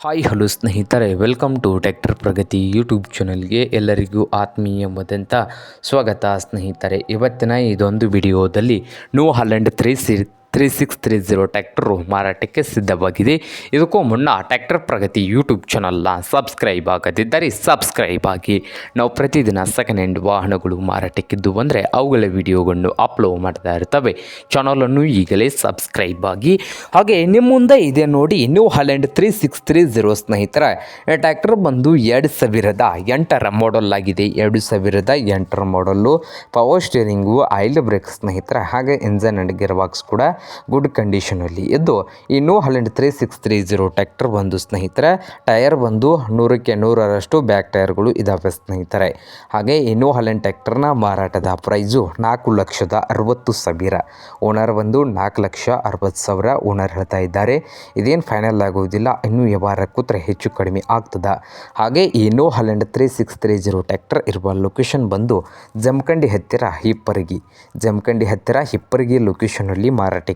Hi hello ಸ್ನೇಹಿತರೆ, welcome to tractor Pragati YouTube ಚಾನಲ್ಗೆ ಎಲ್ಲರಿಗೂ ಆತ್ಮೀಯವಾದಂಥ ಸ್ವಾಗತ ಸ್ನೇಹಿತರೆ. ಇವತ್ತಿನ ಇದೊಂದು ವಿಡಿಯೋದಲ್ಲಿ New Holland three C three six three zero tractor ಮಾರಾಟಕ್ಕೆ ಸಿದ್ಧವಾಗಿದೆ. ಇದಕ್ಕೂ ಮುನ್ನ ಟ್ಯಾಕ್ಟರ್ ಪ್ರಗತಿ ಯೂಟ್ಯೂಬ್ ಚಾನಲ್ನ ಸಬ್ಸ್ಕ್ರೈಬ್ ಆಗದಿದ್ದರೆ ಸಬ್ಸ್ಕ್ರೈಬ್ ಆಗಿ. ನಾವು ಪ್ರತಿದಿನ ಸೆಕೆಂಡ್ ಹ್ಯಾಂಡ್ ವಾಹನಗಳು ಮಾರಾಟಕ್ಕಿದ್ದು ಬಂದರೆ ಅವುಗಳ ವಿಡಿಯೋಗಳನ್ನು ಅಪ್ಲೋಡ್ ಮಾಡ್ತಾ ಇರ್ತವೆ. ಚಾನಲನ್ನು ಈಗಲೇ ಸಬ್ಸ್ಕ್ರೈಬ್ ಆಗಿ. ಹಾಗೆ ನಿಮ್ಮ ಮುಂದೆ ಇದೆ ನೋಡಿ New Holland three six three zero ಸ್ನೇಹಿತರ, ಟ್ಯಾಕ್ಟರ್ ಬಂದು ಎರಡು ಸಾವಿರದ ಎಂಟರ ಮಾಡಲ್ ಆಗಿದೆ. ಎರಡು ಸಾವಿರದ ಎಂಟರ model power steering oil brake ಸ್ನೇಹಿತರ, ಹಾಗೆ ಇಂಜನ್ ಅಂಡ್ ಗಿಯರ್ ಬಾಕ್ಸ್ ಕೂಡ ಗುಡ್ ಕಂಡೀಷನಲ್ಲಿ ಇದ್ದು ಈ Holland three six three zero tractor ಬಂದು ಸ್ನೇಹಿತರೆ, ಟೈರ್ ಬಂದು ನೂರಕ್ಕೆ ನೂರರಷ್ಟು ಬ್ಯಾಕ್ ಟೈರ್ಗಳು ಇದ್ದಾವೆ ಸ್ನೇಹಿತರೆ. ಹಾಗೆ ಈ ಹಲೆಂಡ್ ಟ್ಯಾಕ್ಟರ್ನ ಮಾರಾಟದ ಪ್ರೈಸು ನಾಲ್ಕು ಲಕ್ಷದ ಅರವತ್ತು ಸಾವಿರ. ಓನರ್ ಬಂದು ನಾಲ್ಕು ಲಕ್ಷ ಅರವತ್ತು ಸಾವಿರ ಓನರ್ ಹೇಳ್ತಾ ಇದ್ದಾರೆ. ಇದೇನು ಫೈನಲ್ ಆಗೋದಿಲ್ಲ, ಇನ್ನೂ ವ್ಯವಹಾರ ಕೂತ್ರೆ ಹೆಚ್ಚು ಕಡಿಮೆ ಆಗ್ತದೆ. ಹಾಗೆ ಈ New Holland three six three zero tractor ಇರುವ ಲೊಕೇಶನ್ ಬಂದು ಜಮಖಂಡಿ ಹತ್ತಿರ ಹಿಪ್ಪರಗಿ. ಜಮಖಂಡಿ ಹತ್ತಿರ ಹಿಪ್ಪರಗಿ ಲೊಕೇಶನಲ್ಲಿ ಮಾರಾಟಕ್ಕೆ